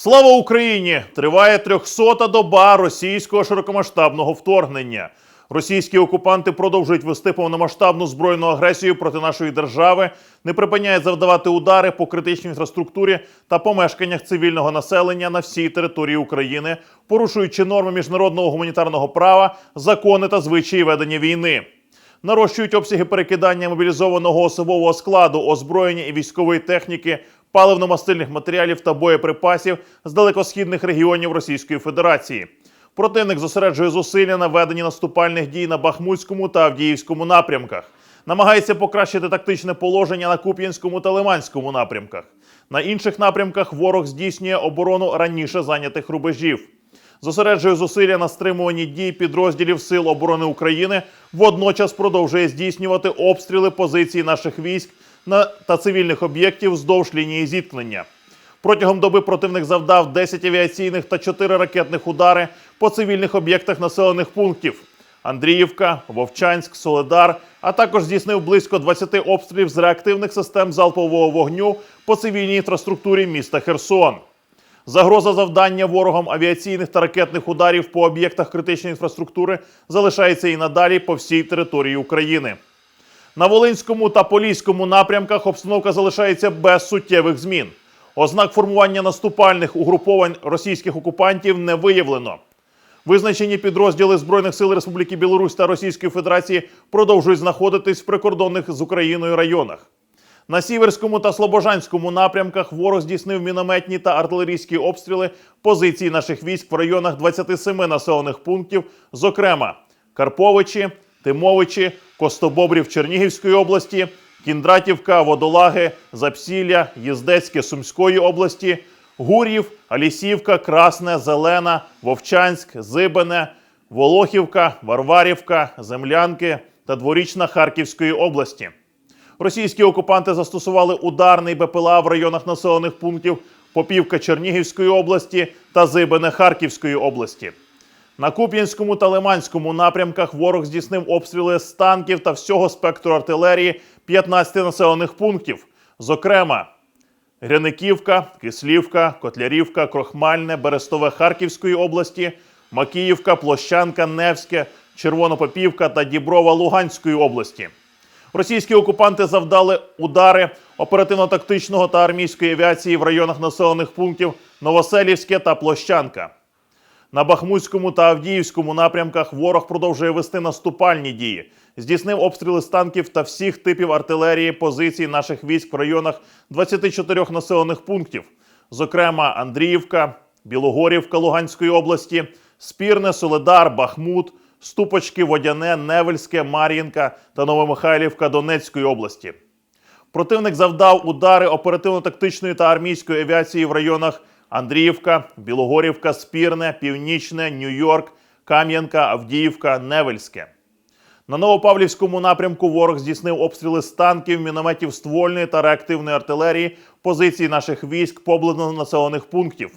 Слава Україні! Триває 300-та доба російського широкомасштабного вторгнення. Російські окупанти продовжують вести повномасштабну збройну агресію проти нашої держави, не припиняють завдавати удари по критичній інфраструктурі та помешканнях цивільного населення на всій території України, порушуючи норми міжнародного гуманітарного права, закони та звичаї ведення війни. Нарощують обсяги перекидання мобілізованого особового складу, озброєння і військової техніки, паливно-мастильних матеріалів та боєприпасів з далекосхідних регіонів Російської Федерації. Противник зосереджує зусилля на веденні наступальних дій на Бахмутському та Авдіївському напрямках. Намагається покращити тактичне положення на Куп'янському та Лиманському напрямках. На інших напрямках ворог здійснює оборону раніше зайнятих рубежів зосереджує зусилля на стримуванні дій підрозділів Сил оборони України, водночас продовжує здійснювати обстріли позицій наших військ на та цивільних об'єктів вздовж лінії зіткнення. Протягом доби противник завдав 10 авіаційних та 4 ракетних удари по цивільних об'єктах населених пунктів: Андріївка, Вовчанськ, Соледар, а також здійснив близько 20 обстрілів з реактивних систем залпового вогню по цивільній інфраструктурі міста Херсон. Загроза завдання ворогом авіаційних та ракетних ударів по об'єктах критичної інфраструктури залишається і надалі по всій території України. На Волинському та Поліському напрямках обстановка залишається без суттєвих змін. Ознак формування наступальних угруповань російських окупантів не виявлено. Визначені підрозділи Збройних сил Республіки Білорусь та Російської Федерації продовжують знаходитись в прикордонних з Україною районах. На Сіверському та Слобожанському напрямках ворог здійснив мінометні та артилерійські обстріли позицій наших військ в районах 27 населених пунктів, зокрема Карповичі, Тимовичі, Костобобрів Чернігівської області, Кіндратівка, Водолаги, Запсілля, Єздецьке Сумської області, Гур'їв, Алісівка, Красне, Зелена, Вовчанськ, Зибене, Волохівка, Варварівка, Землянки та Дворічна Харківської області. Російські окупанти застосували ударний БПЛА в районах населених пунктів Попівка Чернігівської області та Зибине Харківської області. На Куп'янському та Лиманському напрямках ворог здійснив обстріли з танків та всього спектру артилерії 15 населених пунктів, зокрема Гряниківка, Кислівка, Котлярівка, Крохмальне, Берестове Харківської області, Макіївка, Площанка, Невське, Червонопопівка та Діброва Луганської області. Російські окупанти завдали удари оперативно-тактичного та армійської авіації в районах населених пунктів Новоселівське та Площанка. На Бахмутському та Авдіївському напрямках ворог продовжує вести наступальні дії. Здійснив обстріли з танків та всіх типів артилерії позицій наших військ в районах 24 населених пунктів, зокрема Андріївка, Білогорівка Луганської області, Спірне, Соледар, Бахмут, Ступочки, Водяне, Невельське, Мар'їнка та Новомихайлівка Донецької області. Противник завдав удари оперативно-тактичної та армійської авіації в районах Андріївка, Білогорівка, Спірне, Північне, Нью-Йорк, Кам'янка, Авдіївка, Невельське. На Новопавлівському напрямку ворог здійснив обстріли з танків, мінометів ствольної та реактивної артилерії позицій наших військ поблизу населених пунктів: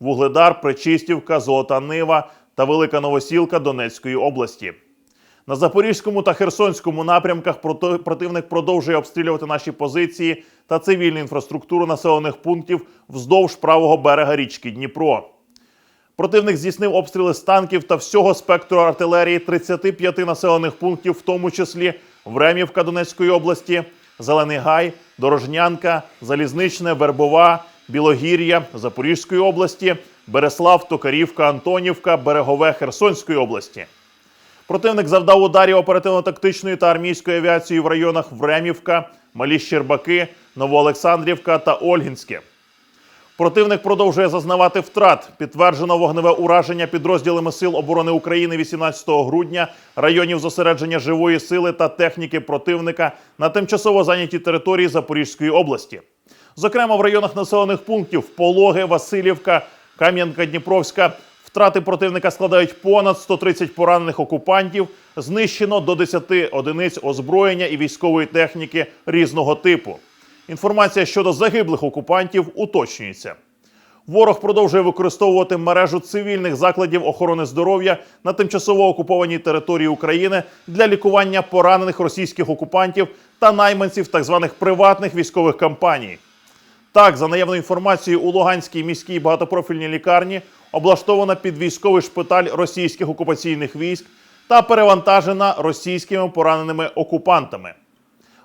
Вугледар, Причистівка, Золота Нива та Велика Новосілка Донецької області. На Запорізькому та Херсонському напрямках противник продовжує обстрілювати наші позиції та цивільну інфраструктуру населених пунктів вздовж правого берега річки Дніпро. Противник здійснив обстріли з танків та всього спектру артилерії 35 населених пунктів, в тому числі Времівка Донецької області, Зелений Гай, Дорожнянка, Залізничне, Вербова, Білогір'я Запорізької області, Береслав, Токарівка, Антонівка, Берегове Херсонської області. Противник завдав ударів оперативно-тактичної та армійської авіації в районах Времівка, Малі Щербаки, Новоолександрівка та Ольгінське. Противник продовжує зазнавати втрат. Підтверджено вогневе ураження підрозділами Сил оборони України 18 грудня районів зосередження живої сили та техніки противника на тимчасово зайнятій території Запорізької області. Зокрема, в районах населених пунктів Пологи, Васильівка, Кам'янка, Дніпровська втрати противника складають понад 130 поранених окупантів. Знищено до 10 одиниць озброєння і військової техніки різного типу. Інформація щодо загиблих окупантів уточнюється. Ворог продовжує використовувати мережу цивільних закладів охорони здоров'я на тимчасово окупованій території України для лікування поранених російських окупантів та найманців так званих приватних військових кампаній. Так, за наявною інформацією, у Луганській міській багатопрофільній лікарні облаштована під військовий шпиталь російських окупаційних військ та перевантажена російськими пораненими окупантами.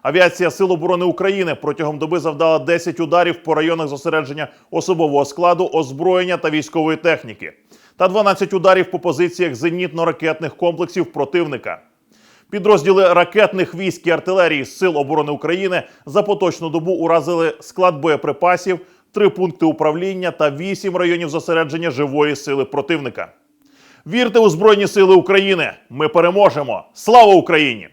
Авіація Сил оборони України протягом доби завдала 10 ударів по районах зосередження особового складу, озброєння та військової техніки, та 12 ударів по позиціях зенітно-ракетних комплексів противника. Підрозділи ракетних військ і артилерії Сил оборони України за поточну добу уразили склад боєприпасів, три пункти управління та вісім районів зосередження живої сили противника. Вірте у Збройні Сили України! Ми переможемо! Слава Україні!